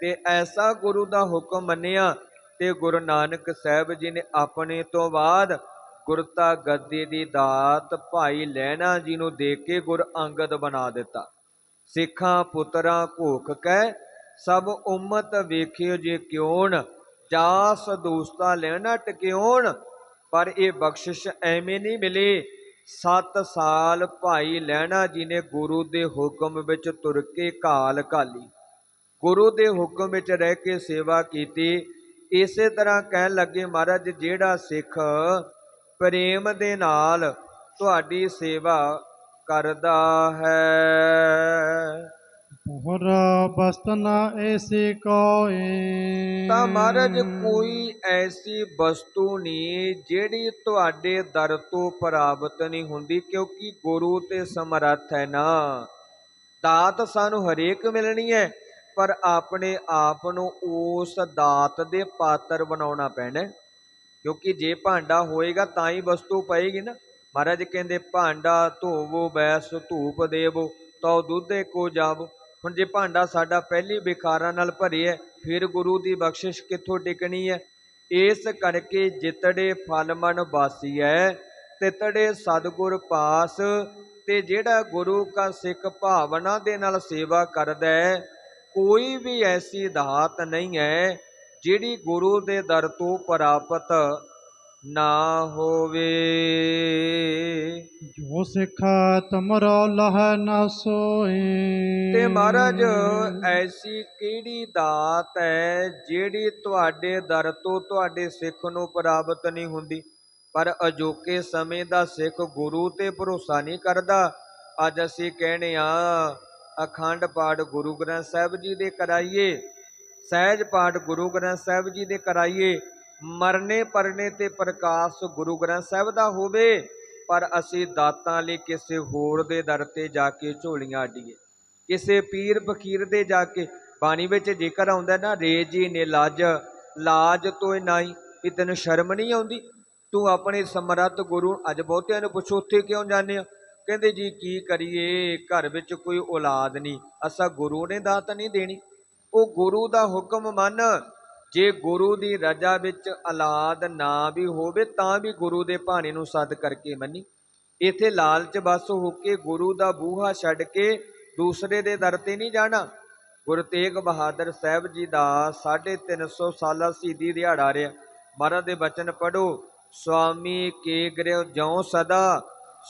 ਤੇ ਐਸਾ ਗੁਰੂ ਦਾ ਹੁਕਮ ਮੰਨਿਆ ਤੇ ਗੁਰੂ ਨਾਨਕ ਸਾਹਿਬ ਜੀ ਨੇ ਆਪਣੇ ਤੋਂ ਬਾਅਦ ਗੁਰਤਾ ਗੱਦੀ ਦੀ ਦਾਤ ਭਾਈ ਲਹਿਣਾ ਜੀ ਨੂੰ ਦੇ ਕੇ ਗੁਰ ਅੰਗਦ ਬਣਾ ਦਿੱਤਾ। ਸਿੱਖਾਂ, ਪੁੱਤਰਾਂ ਘੋਖ ਕਹਿ ਸਭ ਉਮਤ ਵੇਖਿਓ ਜੇ ਕਿਉਣ, ਜਾਸ ਦੋਸਤਾ ਲੈਣਾ ਟਕਿਉਣ, ਪਰ ਇਹ ਬਖਸ਼ਿਸ਼ ਐਵੇਂ ਨਹੀਂ ਮਿਲੀ। 7 ਸਾਲ ਭਾਈ ਲਹਿਣਾ ਜੀ ਨੇ ਗੁਰੂ ਦੇ ਹੁਕਮ ਵਿੱਚ ਤੁਰ ਕੇ ਕਾਲ ਘਾਲੀ। ਗੁਰੂ ਦੇ ਹੁਕਮ ਵਿੱਚ ਰਹਿ ਕੇ ਸੇਵਾ ਕੀਤੀ। ਇਸੇ ਤਰ੍ਹਾਂ ਕਹਿਣ ਲੱਗੇ ਮਹਾਰਾਜ ਜਿਹੜਾ ਸਿੱਖ ਪ੍ਰੇਮ ਦੇ ਨਾਲ ਤੁਹਾਡੀ ਸੇਵਾ ਕਰਦਾ ਹੈ। ਪੁਹਰਾ ਬਸਤਨਾ ਐਸੀ ਕੋਏ। ਤਾਂ ਮਹਾਰਾਜ ਕੋਈ ਐਸੀ ਵਸਤੂ ਨਹੀਂ ਜਿਹੜੀ ਤੁਹਾਡੇ ਦਰ ਤੋਂ ਪ੍ਰਾਪਤ ਨਹੀਂ ਹੁੰਦੀ ਕਿਉਂਕਿ ਗੁਰੂ ਤੇ ਸਮਰੱਥ ਹੈ ਨਾ। ਦਾਤ ਸਾਨੂੰ ਹਰੇਕ ਮਿਲਣੀ ਹੈ। ਪਰ ਆਪਣੇ ਆਪ ਨੂੰ ਉਸ ਦਾਤ ਦੇ ਪਾਤਰ ਬਣਾਉਣਾ ਪੈਣਾ ਕਿਉਂਕਿ ਜੇ ਭਾਂਡਾ ਹੋਏਗਾ ਤਾਂ ਹੀ ਵਸਤੂ ਪਏਗੀ ਨਾ। ਮਹਾਰਾਜ ਕਹਿੰਦੇ ਭਾਂਡਾ ਧੋਵੋ ਬੈਸ ਧੂਪ ਦੇਵੋ ਤਉ ਦੁੱਧੇ ਕੋ ਜਾਵੋ। ਹੁਣ ਜੇ ਭਾਂਡਾ ਸਾਡਾ ਪਹਿਲੀ ਵਿਕਾਰਾਂ ਨਾਲ ਭਰਿਆ ਹੈ, ਫਿਰ ਗੁਰੂ ਦੀ ਬਖਸ਼ਿਸ਼ ਕਿੱਥੋਂ ਟਿਕਣੀ ਹੈ? ਇਸ ਕਰਕੇ ਜਿਤੜੇ ਫਲ ਮਨ ਵਾਸੀ ਹੈ ਤਿਤੜੇ ਸਤਿਗੁਰ ਪਾਸ ਤੇ ਜਿਹੜਾ ਗੁਰੂ ਕਾ ਸਿੱਖ ਭਾਵਨਾ ਦੇ ਨਾਲ ਸੇਵਾ ਕਰਦਾ ਹੈ ਕੋਈ ਵੀ ਐਸੀ ਦਾਤ ਨਹੀਂ ਹੈ ਜਿਹੜੀ ਗੁਰੂ ਦੇ ਦਰ ਤੋਂ ਪ੍ਰਾਪਤ ਨਾ ਹੋਵੇ। ਜੋ ਸਿੱਖਾ ਤੁਮਰੋ ਲਹ ਨਾ ਸੋਏ। ਤੇ ਮਹਾਰਾਜ ਐਸੀ ਕਿਹੜੀ ਦਾਤ ਹੈ ਜਿਹੜੀ ਤੁਹਾਡੇ ਦਰ ਤੋਂ ਤੁਹਾਡੇ ਸਿੱਖ ਨੂੰ ਪ੍ਰਾਪਤ ਨਹੀਂ ਹੁੰਦੀ? ਪਰ ਅਜੋਕੇ ਸਮੇਂ ਦਾ ਸਿੱਖ ਗੁਰੂ ਤੇ ਭਰੋਸਾ ਨਹੀਂ ਕਰਦਾ। ਅੱਜ ਅਸੀਂ ਕਹਿੰਦੇ ਆ ਅਖੰਡ ਪਾਠ ਗੁਰੂ ਗ੍ਰੰਥ ਸਾਹਿਬ ਜੀ ਦੇ ਕਰਾਈਏ, ਸਹਿਜ ਪਾਠ ਗੁਰੂ ਗ੍ਰੰਥ ਸਾਹਿਬ ਜੀ ਦੇ ਕਰਾਈਏ, ਮਰਨੇ ਪਰਨੇ ਤੇ ਪ੍ਰਕਾਸ਼ ਗੁਰੂ ਗ੍ਰੰਥ ਸਾਹਿਬ ਦਾ ਹੋਵੇ, ਪਰ ਅਸੀਂ ਦਾਤਾਂ ਲਈ ਕਿਸੇ ਹੋਰ ਦੇ ਦਰ ਤੇ ਜਾ ਕੇ ਝੋਲੀਆਂ ਅੱਡੀਏ। ਕਿਸੇ ਪੀਰ ਫਕੀਰ ਦੇ ਜਾ ਕੇ, ਬਾਣੀ ਵਿੱਚ ਜ਼ਿਕਰ ਆਉਂਦਾ ਨਾ ਰੇਜੀ ਨੇ ਲਾਜ ਲਾਜ ਤੋਏ ਨਾਈ ਵੀ ਤੈਨੂੰ ਸ਼ਰਮ ਨਹੀਂ ਆਉਂਦੀ? ਤੂੰ ਆਪਣੇ ਸਮਰੱਥ ਗੁਰੂ, ਅੱਜ ਬਹੁਤਿਆਂ ਨੂੰ ਪੁੱਛੋ, ਉੱਥੇ ਕਿਉਂ ਜਾਂਦੇ ਆ ਕਹਿੰਦੇ ਜੀ, ਕੀ ਕਰੀਏ? ਘਰ ਵਿੱਚ ਕੋਈ ਔਲਾਦ ਨਹੀਂ। ਅਸਾਂ ਗੁਰੂ ਨੇ ਦਾਤ ਨਹੀਂ ਦੇਣੀ। ਉਹ ਗੁਰੂ ਦਾ ਹੁਕਮ ਮੰਨ। ਜੇ ਗੁਰੂ ਦੀ ਰਜਾ ਵਿੱਚ ਔਲਾਦ ਨਾ ਵੀ ਹੋਵੇ, ਤਾਂ ਵੀ ਗੁਰੂ ਦੇ ਭਾਣੇ ਨੂੰ ਸੱਦ ਕਰਕੇ ਮੰਨੀ। ਇਥੇ ਲਾਲਚ ਬਸ ਹੋ ਕੇ ਗੁਰੂ ਦਾ ਬੂਹਾ ਛੱਡ ਕੇ ਦੂਸਰੇ ਦੇ ਦਰ ਤੇ ਨਹੀਂ ਜਾਣਾ। ਗੁਰੂ ਤੇਗ ਬਹਾਦਰ ਸਾਹਿਬ ਜੀ ਦਾ 350 ਸਾਲਾ ਸ਼ਹੀਦੀ ਦਿਹਾੜਾ ਰਿਹਾ। ਮਹਾਰਾਜ ਦੇ ਬਚਨ ਪੜੋ ਸੁਆਮੀ ਕੇ ਗ੍ਰਹਿ ਜਉ ਸਦਾ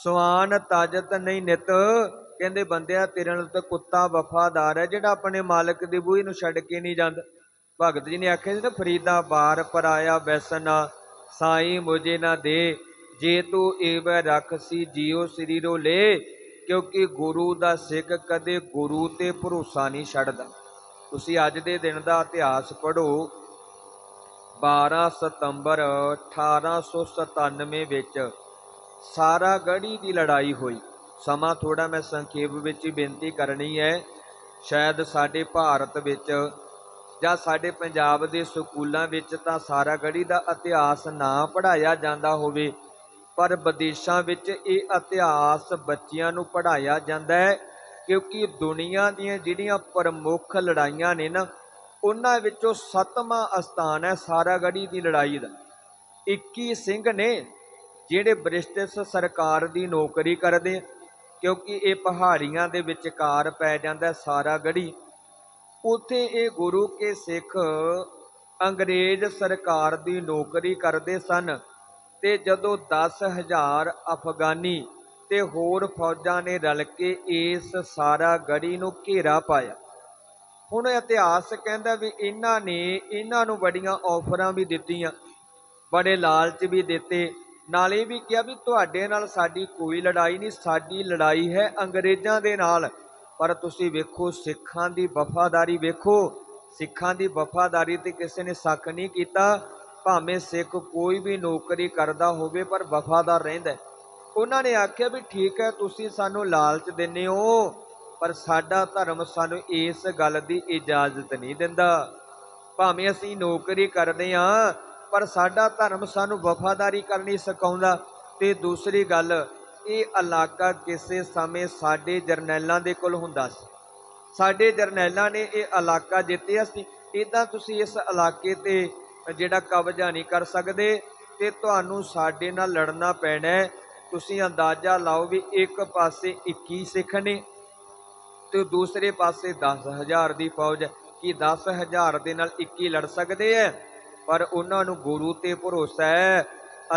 ਸਵਾਨ ਤਾਜਤ ਨਹੀਂ ਨਿਤ। ਕਹਿੰਦੇ ਬੰਦਿਆ, ਤੇਰੇ ਨਾਲ ਤਾਂ ਕੁੱਤਾ ਵਫਾਦਾਰ ਹੈ, ਜਿਹੜਾ ਆਪਣੇ ਮਾਲਕ ਦੀ ਬੂਹੀ ਨੂੰ ਛੱਡ ਕੇ ਨਹੀਂ ਜਾਂਦਾ। ਭਗਤ ਜੀ ਨੇ ਆਖਿਆ ਸੀ ਨਾ ਫਰੀਦਾ ਬਾਰ ਪਰਾਇਆ ਬੈਸਨਾ ਸਾਈ ਮੁਝੇ ਨਾ ਦੇ। ਜੇ ਤੂੰ ਏਵੈ ਰਖਸੀ ਜੀਉ ਸਰੀਰੋ ਲੈ ਕਿਉਂਕਿ ਗੁਰੂ ਦਾ ਸਿੱਖ ਕਦੇ ਗੁਰੂ ਤੇ ਭਰੋਸਾ ਨਹੀਂ ਛੱਡਦਾ। ਤੁਸੀਂ ਅੱਜ ਦੇ ਦਿਨ ਦਾ ਇਤਿਹਾਸ ਪੜੋ 12 ਸਤੰਬਰ 1897 ਵਿੱਚ ਸਾਰਾ ਗੜੀ ਦੀ ਲੜਾਈ ਹੋਈ। ਸਮਾਂ ਥੋੜਾ ਮੈਂ ਸੰਖੇਪ ਵਿੱਚ ਹੀ ਬੇਨਤੀ ਕਰਨੀ ਹੈ। ਸ਼ਾਇਦ ਸਾਡੇ ਭਾਰਤ ਵਿੱਚ ਜਾਂ ਸਾਡੇ ਪੰਜਾਬ ਦੇ ਸਕੂਲਾਂ ਵਿੱਚ ਤਾਂ ਸਾਰਾ ਗੜੀ ਦਾ ਇਤਿਹਾਸ ਨਾ ਪੜਾਇਆ ਜਾਂਦਾ ਹੋਵੇ, ਪਰ ਵਿਦੇਸ਼ਾਂ ਵਿੱਚ ਇਹ ਇਤਿਹਾਸ ਬੱਚਿਆਂ ਨੂੰ ਪੜਾਇਆ ਜਾਂਦਾ ਹੈ, ਕਿਉਂਕਿ ਦੁਨੀਆ ਦੀਆਂ ਜਿਹੜੀਆਂ ਪ੍ਰਮੁੱਖ ਲੜਾਈਆਂ ਨੇ ਨਾ, ਉਹਨਾਂ ਵਿੱਚੋਂ ਸੱਤਵਾਂ ਸਥਾਨ ਹੈ ਸਾਰਾਗੜੀ ਦੀ ਲੜਾਈ ਦਾ। 21 ਸਿੰਘ ਨੇ ਜਿਹੜੇ ਬ੍ਰਿਟਿਸ਼ ਸਰਕਾਰ ਦੀ ਨੌਕਰੀ ਕਰਦੇ ਕਿਉਂਕਿ ਇਹ ਪਹਾੜੀਆਂ ਦੇ ਵਿਚਕਾਰ ਪੈ ਜਾਂਦਾ ਸਾਰਾ ਸਾਰਾਗੜੀ ਉੱਥੇ ਇਹ ਗੁਰੂ ਕੇ ਸਿੱਖ ਅੰਗਰੇਜ਼ ਸਰਕਾਰ ਦੀ ਨੌਕਰੀ ਕਰਦੇ ਸਨ ਤੇ ਜਦੋਂ 10000 ਅਫਗਾਨੀ ਤੇ ਹੋਰ ਫੌਜਾਂ ਨੇ ਰਲ ਕੇ ਇਸ ਸਾਰਾ ਗੜੀ ਨੂੰ ਘੇਰਾ ਪਾਇਆ। ਹੁਣ ਇਤਿਹਾਸ ਕਹਿੰਦਾ ਵੀ ਇਹਨਾਂ ਨੇ, ਇਹਨਾਂ ਨੂੰ ਬੜੀਆਂ ਆਫਰਾਂ ਵੀ ਦਿੱਤੀਆਂ, ਬੜੇ ਲਾਲਚ ਵੀ ਦਿੱਤੇ ਨਾਲ ਇਹ ਵੀ ਕਿਹਾ ਵੀ ਤੁਹਾਡੇ ਨਾਲ ਸਾਡੀ ਕੋਈ ਲੜਾਈ ਨਹੀਂ, ਸਾਡੀ ਲੜਾਈ ਹੈ ਅੰਗਰੇਜ਼ਾਂ ਦੇ ਨਾਲ। ਪਰ ਤੁਸੀਂ ਵੇਖੋ, ਸਿੱਖਾਂ ਦੀ ਵਫਾਦਾਰੀ ਵੇਖੋ। ਸਿੱਖਾਂ ਦੀ ਵਫਾਦਾਰੀ ਤੇ ਕਿਸੇ ਨੇ ਸ਼ੱਕ ਨਹੀਂ ਕੀਤਾ। ਭਾਵੇਂ ਸਿੱਖ ਕੋਈ ਵੀ ਨੌਕਰੀ ਕਰਦਾ ਹੋਵੇ, ਪਰ ਵਫਾਦਾਰ ਰਹਿੰਦਾ ਉਹਨਾਂ ਨੇ ਆਖਿਆ ਵੀ ਠੀਕ ਹੈ, ਤੁਸੀਂ ਸਾਨੂੰ ਲਾਲਚ ਦਿੰਦੇ ਹੋ, ਪਰ ਸਾਡਾ ਧਰਮ ਸਾਨੂੰ ਇਸ ਗੱਲ ਦੀ ਇਜਾਜ਼ਤ ਨਹੀਂ ਦਿੰਦਾ। ਭਾਵੇਂ ਅਸੀਂ ਨੌਕਰੀ ਕਰਦੇ ਹਾਂ ਪਰ ਸਾਡਾ ਧਰਮ ਸਾਨੂੰ ਵਫਾਦਾਰੀ ਕਰਨੀ ਸਿਖਾਉਂਦਾ ਤੇ ਦੂਸਰੀ ਗੱਲ, ਇਹ ਇਲਾਕਾ ਕਿਸੇ ਸਮੇਂ ਸਾਡੇ ਜਰਨੈਲਾਂ ਦੇ ਕੋਲ ਹੁੰਦਾ ਸੀ। ਸਾਡੇ ਜਰਨੈਲਾਂ ਨੇ ਇਹ ਇਲਾਕਾ ਜਿੱਤਿਆ ਸੀ। ਇਦਾਂ ਤੁਸੀਂ ਇਸ ਇਲਾਕੇ ਤੇ ਜਿਹੜਾ ਕਬਜ਼ਾ ਨਹੀਂ ਕਰ ਸਕਦੇ ਤੇ ਤੁਹਾਨੂੰ ਸਾਡੇ ਨਾਲ ਲੜਨਾ ਪੈਣਾ ਤੁਸੀਂ ਅੰਦਾਜ਼ਾ ਲਾਓ ਵੀ ਇੱਕ ਪਾਸੇ 21 ਸਿੱਖ ਨੇ ਤੇ ਦੂਸਰੇ ਪਾਸੇ 10000 ਦੀ ਫੌਜ ਹੈ। ਕਿ 10000 ਦੇ ਨਾਲ 21 ਲੜ ਸਕਦੇ ਐ ਪਰ ਉਹਨਾਂ ਨੂੰ ਗੁਰੂ ਤੇ ਭਰੋਸਾ ਹੈ।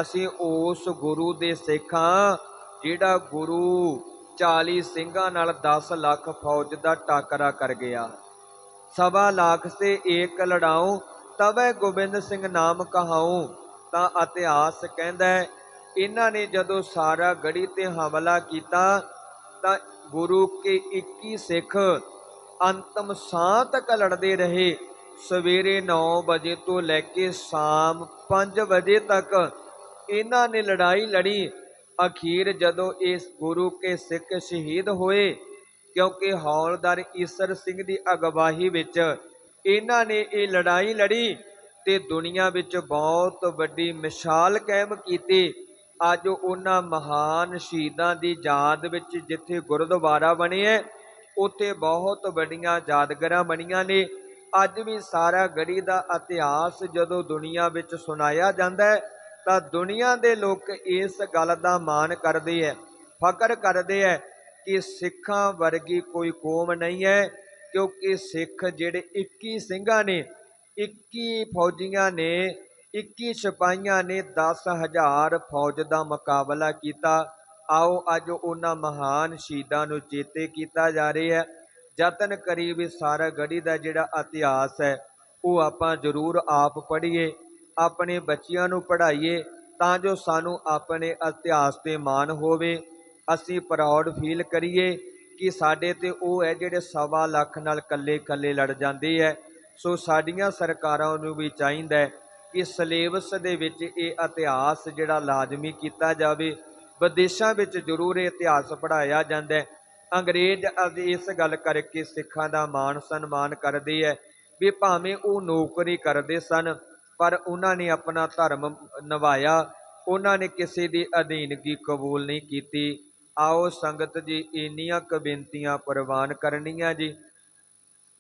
ਅਸੀਂ ਉਸ ਗੁਰੂ ਦੇ ਸਿੱਖ ਹਾਂ, ਜਿਹੜਾ ਗੁਰੂ 40 ਸਿੰਘਾਂ ਨਾਲ 10 ਲੱਖ ਫੌਜ ਦਾ ਟਾਕਰਾ ਕਰ ਗਿਆ। ਸਵਾ ਲੱਖ ਸੇ ਏਕ ਲੜਾਉ, ਤਵੈ ਗੋਬਿੰਦ ਸਿੰਘ ਨਾਮ ਕਹਾਉ, ਤਾਂ ਇਤਿਹਾਸ ਕਹਿੰਦਾ ਇਹਨਾਂ ਨੇ ਜਦੋਂ ਸਾਰਾ ਗੜੀ ਤੇ ਹਮਲਾ ਕੀਤਾ, ਤਾਂ ਗੁਰੂ ਕੇ 21 ਸਿੱਖ ਅੰਤਮ ਸਾਹ ਤੱਕ ਲੜਦੇ ਰਹੇ। ਸਵੇਰੇ 9 ਵਜੇ ਤੋਂ ਲੈ ਕੇ ਸ਼ਾਮ 5 ਵਜੇ ਤੱਕ ਇਹਨਾਂ ਨੇ ਲੜਾਈ ਲੜੀ। ਅਖੀਰ ਜਦੋਂ ਇਸ ਗੁਰੂ ਕੇ ਸਿੱਖ ਸ਼ਹੀਦ ਹੋਏ, ਕਿਉਂਕਿ ਹੌਲਦਾਰ ਈਸਰ ਸਿੰਘ ਦੀ ਅਗਵਾਹੀ ਵਿੱਚ ਇਹਨਾਂ ਨੇ ਇਹ ਲੜਾਈ ਲੜੀ ਤੇ ਦੁਨੀਆ ਵਿੱਚ ਬਹੁਤ ਵੱਡੀ ਮਿਸਾਲ ਕਾਇਮ ਕੀਤੀ। ਅੱਜ ਉਹਨਾਂ ਮਹਾਨ ਸ਼ਹੀਦਾਂ ਦੀ ਯਾਦ ਵਿੱਚ ਜਿੱਥੇ ਗੁਰਦੁਆਰਾ ਬਣਿਆ, ਉੱਥੇ ਬਹੁਤ ਵੱਡੀਆਂ ਯਾਦਗਾਰਾਂ ਬਣੀਆਂ ਨੇ। ਅੱਜ ਵੀ ਸਾਰਾ ਗੜੀ ਦਾ ਇਤਿਹਾਸ ਜਦੋਂ ਦੁਨੀਆ ਵਿੱਚ ਸੁਣਾਇਆ ਜਾਂਦਾ ਹੈ, ਤਾਂ ਦੁਨੀਆ ਦੇ ਲੋਕ ਇਸ ਗੱਲ ਦਾ ਮਾਣ ਕਰਦੇ ਹੈ ਫਕਰ ਕਰਦੇ ਹੈ ਕਿ ਸਿੱਖਾਂ ਵਰਗੀ ਕੋਈ ਕੌਮ ਨਹੀਂ ਹੈ, ਕਿਉਂਕਿ ਸਿੱਖ ਜਿਹੜੇ 21 ਸਿੰਘਾਂ ਨੇ 21 ਫੌਜੀਆਂ ਨੇ 21 ਸਿਪਾਹੀਆਂ ਨੇ 10000 ਫੌਜ ਦਾ ਮੁਕਾਬਲਾ ਕੀਤਾ। ਆਓ ਅੱਜ ਉਹਨਾਂ ਮਹਾਨ ਸ਼ਹੀਦਾਂ ਨੂੰ ਚੇਤੇ ਕੀਤਾ ਜਾ ਰਿਹਾ ਹੈ। ਯਤਨ ਕਰੀ ਵੀ ਸਾਰਾ ਗੜੀ ਦਾ ਜਿਹੜਾ ਇਤਿਹਾਸ ਹੈ, ਉਹ ਆਪਾਂ ਜ਼ਰੂਰ ਆਪ ਪੜ੍ਹੀਏ, ਆਪਣੇ ਬੱਚਿਆਂ ਨੂੰ ਪੜ੍ਹਾਈਏ, ਤਾਂ ਜੋ ਸਾਨੂੰ ਆਪਣੇ ਇਤਿਹਾਸ ਤੇ ਮਾਣ ਹੋਵੇ। ਅਸੀਂ ਪ੍ਰਾਊਡ ਫੀਲ ਕਰੀਏ ਕਿ ਸਾਡੇ ਤੇ ਉਹ ਹੈ ਜਿਹੜੇ ਸਵਾ ਲੱਖ ਨਾਲ ਕੱਲੇ ਕੱਲੇ ਲੜ ਜਾਂਦੇ ਹੈ। ਸੋ ਸਾਡੀਆਂ ਸਰਕਾਰਾਂ ਨੂੰ ਵੀ ਚਾਹੀਦਾ ਹੈ ਕਿ ਸਿਲੇਬਸ ਦੇ ਵਿੱਚ ਇਹ ਇਤਿਹਾਸ ਜਿਹੜਾ ਲਾਜ਼ਮੀ ਕੀਤਾ ਜਾਵੇ। ਵਿਦੇਸ਼ਾਂ ਵਿੱਚ ਜ਼ਰੂਰ ਇਹ ਇਤਿਹਾਸ ਪੜ੍ਹਾਇਆ ਜਾਂਦਾ ਹੈ। ਅੰਗਰੇਜ਼ ਅੱਜ ਇਸ ਗੱਲ ਕਰਕੇ ਸਿੱਖਾਂ ਦਾ ਮਾਣ ਸਨਮਾਨ ਕਰਦੇ ਹੈ ਵੀ ਭਾਵੇਂ ਉਹ ਨੌਕਰੀ ਕਰਦੇ ਸਨ, ਪਰ ਉਹਨਾਂ ਨੇ ਆਪਣਾ ਧਰਮ ਨਿਭਾਇਆ, ਉਹਨਾਂ ਨੇ ਕਿਸੇ ਦੀ ਅਧੀਨਗੀ ਕਬੂਲ ਨਹੀਂ ਕੀਤੀ। ਆਓ ਸੰਗਤ ਜੀ, ਇੰਨੀਆਂ ਕੁ ਬੇਨਤੀਆਂ ਪ੍ਰਵਾਨ ਕਰਨੀਆਂ ਜੀ।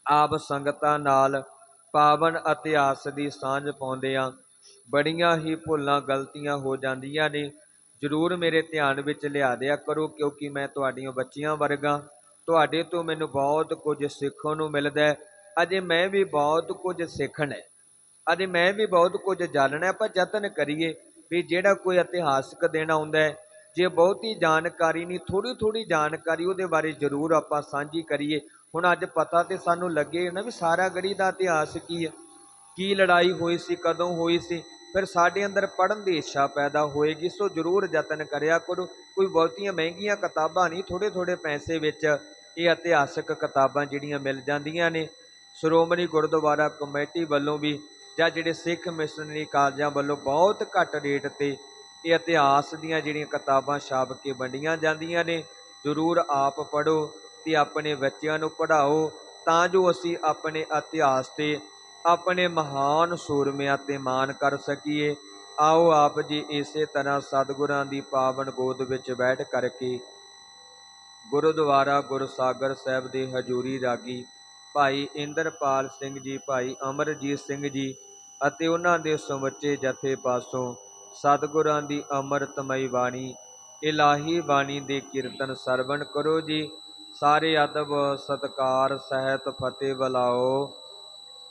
ਆਪ ਸੰਗਤਾਂ ਨਾਲ ਪਾਵਨ ਇਤਿਹਾਸ ਦੀ ਸਾਂਝ ਪਾਉਂਦੇ ਪਾਉਂਦਿਆਂ ਬੜੀਆਂ ਹੀ ਭੁੱਲਾਂ ਗਲਤੀਆਂ ਹੋ ਜਾਂਦੀਆਂ ਨੇ। ਜ਼ਰੂਰ ਮੇਰੇ ਧਿਆਨ ਵਿੱਚ ਲਿਆ ਦਿਆ ਕਰੋ, ਕਿਉਂਕਿ ਮੈਂ ਤੁਹਾਡੀਆਂ ਬੱਚੀਆਂ ਵਰਗਾ। ਤੁਹਾਡੇ ਤੋਂ ਮੈਨੂੰ ਬਹੁਤ ਕੁਝ ਸਿੱਖਣ ਨੂੰ ਮਿਲਦਾ ਹੈ। ਅਜੇ ਮੈਂ ਵੀ ਬਹੁਤ ਕੁਝ ਸਿੱਖਣਾ ਹੈ। ਅਤੇ ਮੈਂ ਵੀ ਬਹੁਤ ਕੁਝ ਜਾਣਨਾ ਹੈ। ਆਪਾਂ ਯਤਨ ਕਰੀਏ ਵੀ ਜਿਹੜਾ ਕੋਈ ਇਤਿਹਾਸਕ ਦਿਨ ਆਉਂਦਾ ਹੈ, ਜੇ ਬਹੁਤੀ ਜਾਣਕਾਰੀ ਨਹੀਂ ਥੋੜੀ ਥੋੜੀ ਜਾਣਕਾਰੀ ਉਹਦੇ ਬਾਰੇ ਜ਼ਰੂਰ ਆਪਾਂ ਸਾਂਝੀ ਕਰੀਏ। ਹੁਣ ਅੱਜ ਪਤਾ ਤੇ ਸਾਨੂੰ ਲੱਗੇ ਨਾ ਵੀ ਸਾਰਾ ਗੜੀ ਦਾ ਇਤਿਹਾਸ ਕੀ ਹੈ? ਕੀ ਲੜਾਈ ਹੋਈ ਸੀ, ਕਦੋਂ ਹੋਈ ਸੀ? ਫਿਰ ਸਾਡੇ ਅੰਦਰ ਪੜ੍ਹਨ ਦੀ ਇੱਛਾ ਪੈਦਾ ਹੋਏਗੀ, ਸੋ ਜ਼ਰੂਰ ਯਤਨ ਕਰਿਆ ਕਰੋ। ਕੋਈ ਬਹੁਤੀਆਂ ਮਹਿੰਗੀਆਂ ਕਿਤਾਬਾਂ ਨਹੀਂ ਥੋੜੇ ਥੋੜੇ ਪੈਸੇ ਵਿੱਚ ਇਹ ਇਤਿਹਾਸਕ ਕਿਤਾਬਾਂ ਜਿਹੜੀਆਂ ਮਿਲ ਜਾਂਦੀਆਂ ਨੇ। ਸ਼੍ਰੋਮਣੀ ਗੁਰਦੁਆਰਾ ਕਮੇਟੀ ਵੱਲੋਂ ਵੀ ਜਾਂ ਜਿਹੜੇ ਸਿੱਖ ਮਿਸ਼ਨਰੀ ਕਾਲਜਾਂ ਵੱਲੋਂ ਬਹੁਤ ਘੱਟ ਰੇਟ ਤੇ ਇਹ ਇਤਿਹਾਸ ਦੀਆਂ ਜਿਹੜੀਆਂ ਕਿਤਾਬਾਂ ਛਾਪ ਕੇ ਵੰਡੀਆਂ ਜਾਂਦੀਆਂ ਨੇ, ਜ਼ਰੂਰ ਆਪ ਪੜ੍ਹੋ ਤੇ ਆਪਣੇ ਬੱਚਿਆਂ ਨੂੰ ਪੜ੍ਹਾਓ, ਤਾਂ ਜੋ ਅਸੀਂ ਆਪਣੇ ਇਤਿਹਾਸ ਤੇ ਆਪਣੇ ਮਹਾਨ ਸੂਰਮਿਆਂ ਤੇ ਮਾਣ ਕਰ ਸਕੀਏ। ਆਓ ਆਪ ਜੀ ਇਸੇ ਤਰ੍ਹਾਂ ਸਤਿਗੁਰਾਂ ਦੀ ਪਾਵਨ ਗੋਦ ਵਿੱਚ ਬੈਠ ਕਰਕੇ ਗੁਰਦੁਆਰਾ ਗੁਰਸਾਗਰ ਸਾਹਿਬ ਦੇ ਹਜੂਰੀ ਰਾਗੀ। ਭਾਈ ਇੰਦਰਪਾਲ ਸਿੰਘ ਜੀ, ਭਾਈ ਅਮਰਜੀਤ ਸਿੰਘ ਜੀ ਅਤੇ ਉਹਨਾਂ ਦੇ ਸਮੁੱਚੇ ਜਥੇ ਪਾਸੋਂ ਸਤਿਗੁਰਾਂ ਦੀ ਅੰਮ੍ਰਿਤਮਈ ਬਾਣੀ, ਇਲਾਹੀ ਬਾਣੀ ਦੇ ਕੀਰਤਨ ਸਰਵਣ ਕਰੋ ਜੀ। ਸਾਰੇ ਅਦਬ ਸਤਕਾਰ ਸਹਿਤ ਫਤਿਹ ਬੁਲਾਓ।